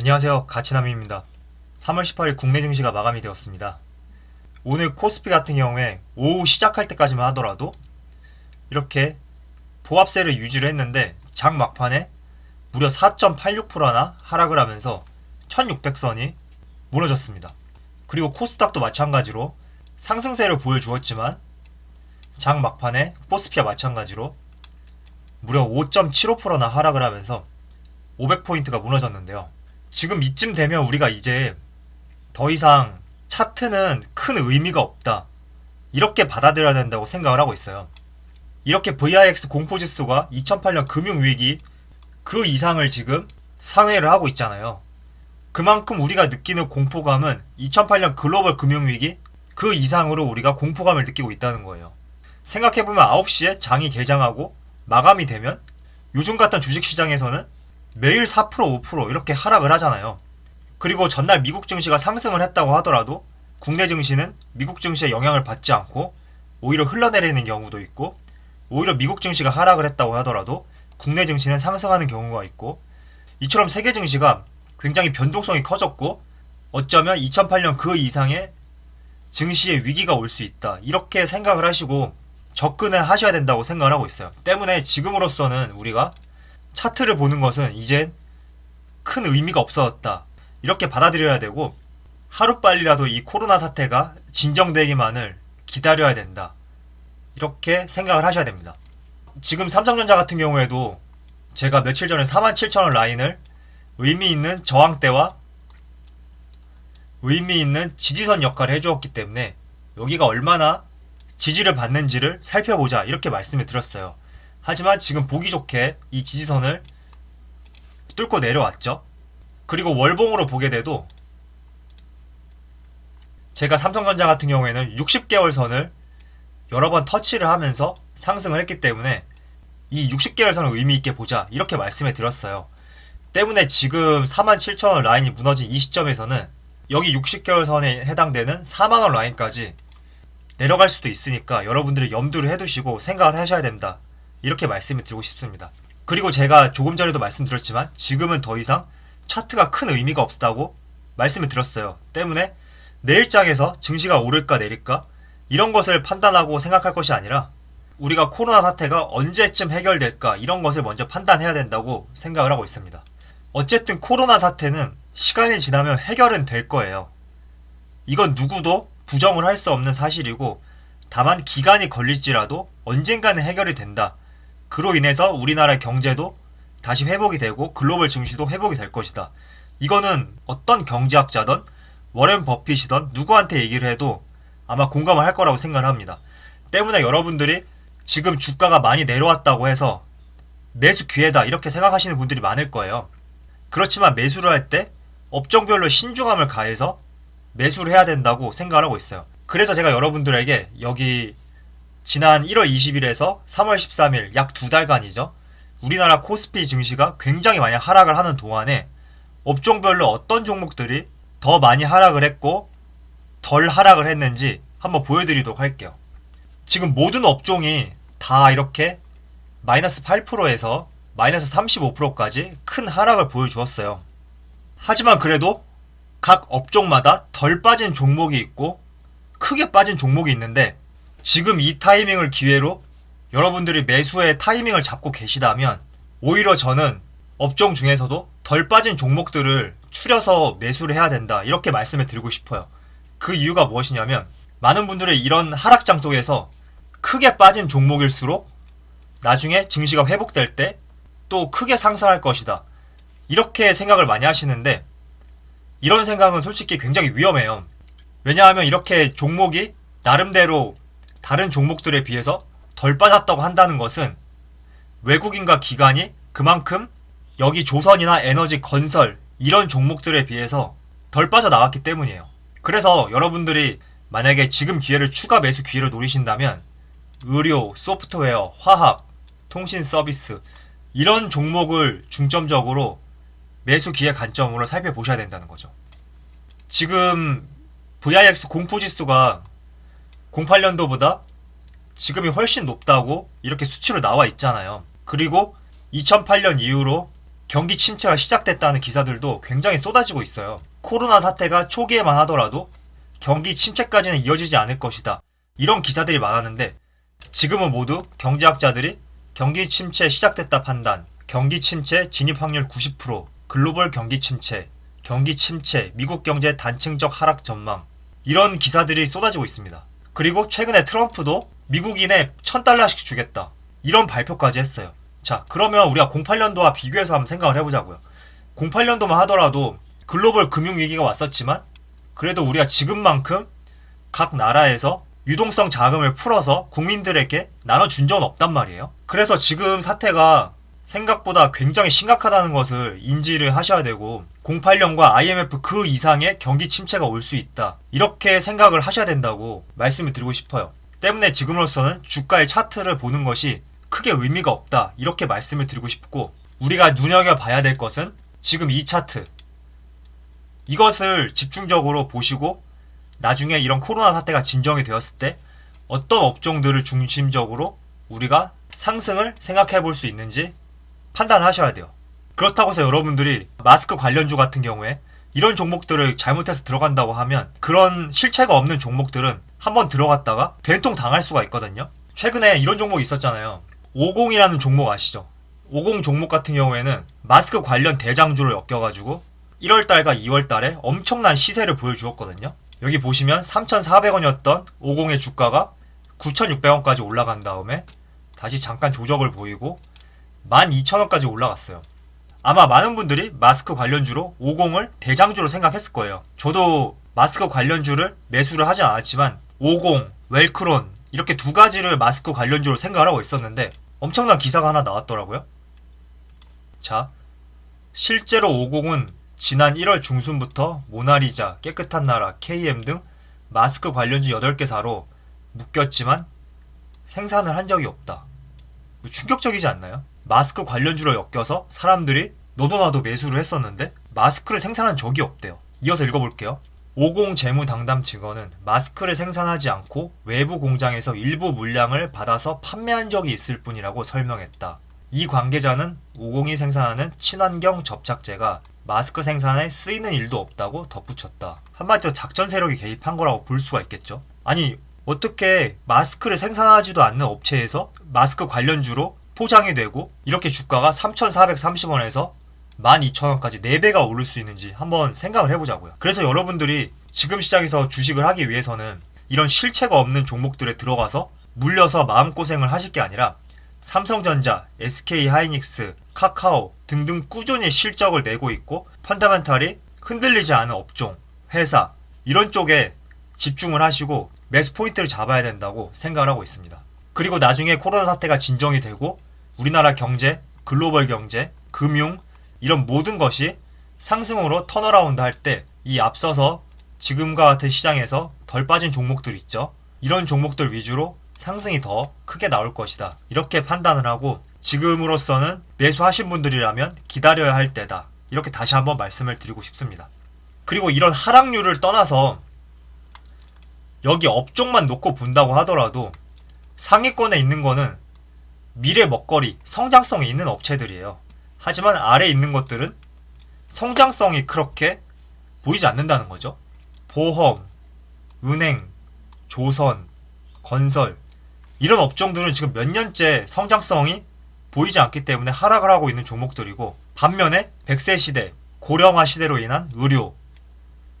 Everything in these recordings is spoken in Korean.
안녕하세요. 가치남입니다. 3월 18일 국내 증시가 마감이 되었습니다. 오늘 코스피 같은 경우에 오후 시작할 때까지만 하더라도 이렇게 보합세를 유지를 했는데 장 막판에 무려 4.86%나 하락을 하면서 1600선이 무너졌습니다. 그리고 코스닥도 마찬가지로 상승세를 보여주었지만 장 막판에 코스피와 마찬가지로 무려 5.75%나 하락을 하면서 500포인트가 무너졌는데요. 지금 이쯤 되면 우리가 이제 더 이상 차트는 큰 의미가 없다. 이렇게 받아들여야 된다고 생각을 하고 있어요. 이렇게 VIX 공포지수가 2008년 금융위기 그 이상을 지금 상회를 하고 있잖아요. 그만큼 우리가 느끼는 공포감은 2008년 글로벌 금융위기 그 이상으로 우리가 공포감을 느끼고 있다는 거예요. 생각해보면 9시에 장이 개장하고 마감이 되면 요즘 같은 주식시장에서는 매일 4% 5% 이렇게 하락을 하잖아요. 그리고 전날 미국 증시가 상승을 했다고 하더라도 국내 증시는 미국 증시의 영향을 받지 않고 오히려 흘러내리는 경우도 있고 오히려 미국 증시가 하락을 했다고 하더라도 국내 증시는 상승하는 경우가 있고 이처럼 세계 증시가 굉장히 변동성이 커졌고 어쩌면 2008년 그 이상의 증시의 위기가 올 수 있다. 이렇게 생각을 하시고 접근을 하셔야 된다고 생각을 하고 있어요. 때문에 지금으로서는 우리가 차트를 보는 것은 이젠 큰 의미가 없어졌다. 이렇게 받아들여야 되고 하루빨리라도 이 코로나 사태가 진정되기만을 기다려야 된다. 이렇게 생각을 하셔야 됩니다. 지금 삼성전자 같은 경우에도 제가 며칠 전에 47,000원 라인을 의미 있는 저항대와 의미 있는 지지선 역할을 해주었기 때문에 여기가 얼마나 지지를 받는지를 살펴보자 이렇게 말씀을 드렸어요. 하지만 지금 보기 좋게 이 지지선을 뚫고 내려왔죠. 그리고 월봉으로 보게 돼도 제가 삼성전자 같은 경우에는 60개월 선을 여러 번 터치를 하면서 상승을 했기 때문에 이 60개월 선을 의미 있게 보자 이렇게 말씀을 드렸어요. 때문에 지금 47,000원 라인이 무너진 이 시점에서는 여기 60개월 선에 해당되는 4만원 라인까지 내려갈 수도 있으니까 여러분들이 염두를 해두시고 생각을 하셔야 된다. 이렇게 말씀을 드리고 싶습니다. 그리고 제가 조금 전에도 말씀드렸지만 지금은 더 이상 차트가 큰 의미가 없다고 말씀을 드렸어요. 때문에 내일장에서 증시가 오를까 내릴까 이런 것을 판단하고 생각할 것이 아니라 우리가 코로나 사태가 언제쯤 해결될까 이런 것을 먼저 판단해야 된다고 생각을 하고 있습니다. 어쨌든 코로나 사태는 시간이 지나면 해결은 될 거예요. 이건 누구도 부정을 할 수 없는 사실이고 다만 기간이 걸릴지라도 언젠가는 해결이 된다. 그로 인해서 우리나라 경제도 다시 회복이 되고 글로벌 증시도 회복이 될 것이다. 이거는 어떤 경제학자든 워렌 버핏이든 누구한테 얘기를 해도 아마 공감을 할 거라고 생각을 합니다. 때문에 여러분들이 지금 주가가 많이 내려왔다고 해서 매수 기회다 이렇게 생각하시는 분들이 많을 거예요. 그렇지만 매수를 할 때 업종별로 신중함을 가해서 매수를 해야 된다고 생각을 하고 있어요. 그래서 제가 여러분들에게 여기 지난 1월 20일에서 3월 13일 약 두 달간이죠. 우리나라 코스피 증시가 굉장히 많이 하락을 하는 동안에 업종별로 어떤 종목들이 더 많이 하락을 했고 덜 하락을 했는지 한번 보여드리도록 할게요. 지금 모든 업종이 다 이렇게 마이너스 8%에서 마이너스 35%까지 큰 하락을 보여주었어요. 하지만 그래도 각 업종마다 덜 빠진 종목이 있고 크게 빠진 종목이 있는데 지금 이 타이밍을 기회로 여러분들이 매수의 타이밍을 잡고 계시다면 오히려 저는 업종 중에서도 덜 빠진 종목들을 추려서 매수를 해야 된다 이렇게 말씀을 드리고 싶어요. 그 이유가 무엇이냐면 많은 분들이 이런 하락장 속에서 크게 빠진 종목일수록 나중에 증시가 회복될 때 또 크게 상승할 것이다. 이렇게 생각을 많이 하시는데 이런 생각은 솔직히 굉장히 위험해요. 왜냐하면 이렇게 종목이 나름대로 다른 종목들에 비해서 덜 빠졌다고 한다는 것은 외국인과 기관이 그만큼 여기 조선이나 에너지 건설 이런 종목들에 비해서 덜 빠져나왔기 때문이에요. 그래서 여러분들이 만약에 지금 기회를 추가 매수 기회를 노리신다면 의료, 소프트웨어, 화학, 통신 서비스 이런 종목을 중점적으로 매수 기회 관점으로 살펴보셔야 된다는 거죠. 지금 VIX 공포지수가 08년도보다 지금이 훨씬 높다고 이렇게 수치로 나와 있잖아요. 그리고 2008년 이후로 경기 침체가 시작됐다는 기사들도 굉장히 쏟아지고 있어요. 코로나 사태가 초기에만 하더라도 경기 침체까지는 이어지지 않을 것이다. 이런 기사들이 많았는데 지금은 모두 경제학자들이 경기 침체 시작됐다 판단, 경기 침체 진입 확률 90%, 글로벌 경기 침체, 경기 침체, 미국 경제 단층적 하락 전망 이런 기사들이 쏟아지고 있습니다. 그리고 최근에 트럼프도 미국인에 1000달러씩 주겠다. 이런 발표까지 했어요. 자, 그러면 우리가 08년도와 비교해서 한번 생각을 해보자고요. 08년도만 하더라도 글로벌 금융위기가 왔었지만 그래도 우리가 지금만큼 각 나라에서 유동성 자금을 풀어서 국민들에게 나눠준 적은 없단 말이에요. 그래서 지금 사태가 생각보다 굉장히 심각하다는 것을 인지를 하셔야 되고 08년과 IMF 그 이상의 경기 침체가 올 수 있다. 이렇게 생각을 하셔야 된다고 말씀을 드리고 싶어요. 때문에 지금으로서는 주가의 차트를 보는 것이 크게 의미가 없다. 이렇게 말씀을 드리고 싶고 우리가 눈여겨봐야 될 것은 지금 이 차트 이것을 집중적으로 보시고 나중에 이런 코로나 사태가 진정이 되었을 때 어떤 업종들을 중심적으로 우리가 상승을 생각해 볼 수 있는지 판단하셔야 돼요. 그렇다고 해서 여러분들이 마스크 관련주 같은 경우에 이런 종목들을 잘못해서 들어간다고 하면 그런 실체가 없는 종목들은 한번 들어갔다가 된통 당할 수가 있거든요. 최근에 이런 종목이 있었잖아요. 50이라는 종목 아시죠? 50 종목 같은 경우에는 마스크 관련 대장주를 엮여가지고 1월달과 2월달에 엄청난 시세를 보여주었거든요. 여기 보시면 3,400원이었던 50의 주가가 9,600원까지 올라간 다음에 다시 잠깐 조정을 보이고 12,000원까지 올라갔어요. 아마 많은 분들이 마스크 관련주로 50을 대장주로 생각했을 거예요. 저도 마스크 관련주를 매수를 하진 않았지만 50, 웰크론 이렇게 두 가지를 마스크 관련주로 생각을 하고 있었는데 엄청난 기사가 하나 나왔더라고요. 자, 실제로 50은 지난 1월 중순부터 모나리자, 깨끗한 나라, KM 등 마스크 관련주 8개사로 묶였지만 생산을 한 적이 없다. 충격적이지 않나요? 마스크 관련주로 엮여서 사람들이 너도 나도 매수를 했었는데 마스크를 생산한 적이 없대요. 이어서 읽어볼게요. 50 재무 당담 직원은 마스크를 생산하지 않고 외부 공장에서 일부 물량을 받아서 판매한 적이 있을 뿐이라고 설명했다. 이 관계자는 50이 생산하는 친환경 접착제가 마스크 생산에 쓰이는 일도 없다고 덧붙였다. 한마디로 작전 세력이 개입한 거라고 볼 수가 있겠죠. 아니 어떻게 마스크를 생산하지도 않는 업체에서 마스크 관련주로 포장이 되고 이렇게 주가가 3,430원에서 12,000원까지 4배가 오를 수 있는지 한번 생각을 해보자고요. 그래서 여러분들이 지금 시장에서 주식을 하기 위해서는 이런 실체가 없는 종목들에 들어가서 물려서 마음고생을 하실 게 아니라 삼성전자, SK 하이닉스, 카카오 등등 꾸준히 실적을 내고 있고 펀더멘탈이 흔들리지 않은 업종, 회사 이런 쪽에 집중을 하시고 매수 포인트를 잡아야 된다고 생각을 하고 있습니다. 그리고 나중에 코로나 사태가 진정이 되고 우리나라 경제, 글로벌 경제, 금융 이런 모든 것이 상승으로 턴어라운드 할 때 이 앞서서 지금과 같은 시장에서 덜 빠진 종목들 있죠. 이런 종목들 위주로 상승이 더 크게 나올 것이다. 이렇게 판단을 하고 지금으로서는 매수하신 분들이라면 기다려야 할 때다. 이렇게 다시 한번 말씀을 드리고 싶습니다. 그리고 이런 하락률을 떠나서 여기 업종만 놓고 본다고 하더라도 상위권에 있는 거는 미래 먹거리, 성장성이 있는 업체들이에요. 하지만 아래에 있는 것들은 성장성이 그렇게 보이지 않는다는 거죠. 보험, 은행, 조선, 건설 이런 업종들은 지금 몇 년째 성장성이 보이지 않기 때문에 하락을 하고 있는 종목들이고 반면에 100세 시대, 고령화 시대로 인한 의료,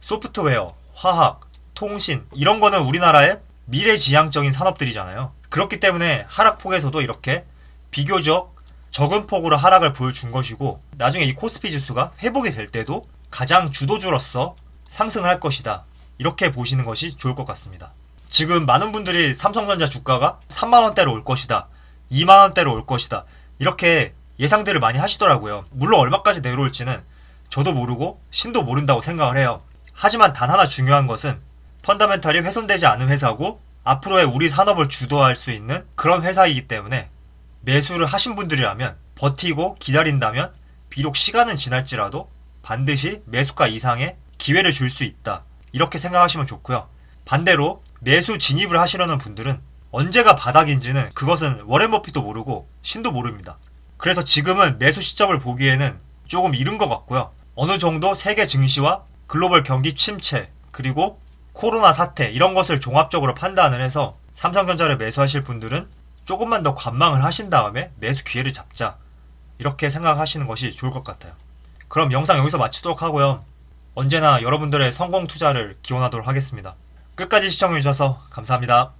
소프트웨어, 화학, 통신 이런 거는 우리나라의 미래지향적인 산업들이잖아요. 그렇기 때문에 하락폭에서도 이렇게 비교적 적은 폭으로 하락을 보여준 것이고 나중에 이 코스피 지수가 회복이 될 때도 가장 주도주로서 상승을 할 것이다. 이렇게 보시는 것이 좋을 것 같습니다. 지금 많은 분들이 삼성전자 주가가 3만원대로 올 것이다. 2만원대로 올 것이다. 이렇게 예상들을 많이 하시더라고요. 물론 얼마까지 내려올지는 저도 모르고 신도 모른다고 생각을 해요. 하지만 단 하나 중요한 것은 펀더멘탈이 훼손되지 않은 회사고 앞으로의 우리 산업을 주도할 수 있는 그런 회사이기 때문에 매수를 하신 분들이라면 버티고 기다린다면 비록 시간은 지날지라도 반드시 매수가 이상의 기회를 줄 수 있다. 이렇게 생각하시면 좋고요. 반대로 매수 진입을 하시려는 분들은 언제가 바닥인지는 그것은 워렌 버핏도 모르고 신도 모릅니다. 그래서 지금은 매수 시점을 보기에는 조금 이른 것 같고요. 어느 정도 세계 증시와 글로벌 경기 침체 그리고 코로나 사태 이런 것을 종합적으로 판단을 해서 삼성전자를 매수하실 분들은 조금만 더 관망을 하신 다음에 매수 기회를 잡자 이렇게 생각하시는 것이 좋을 것 같아요. 그럼 영상 여기서 마치도록 하고요. 언제나 여러분들의 성공 투자를 기원하도록 하겠습니다. 끝까지 시청해주셔서 감사합니다.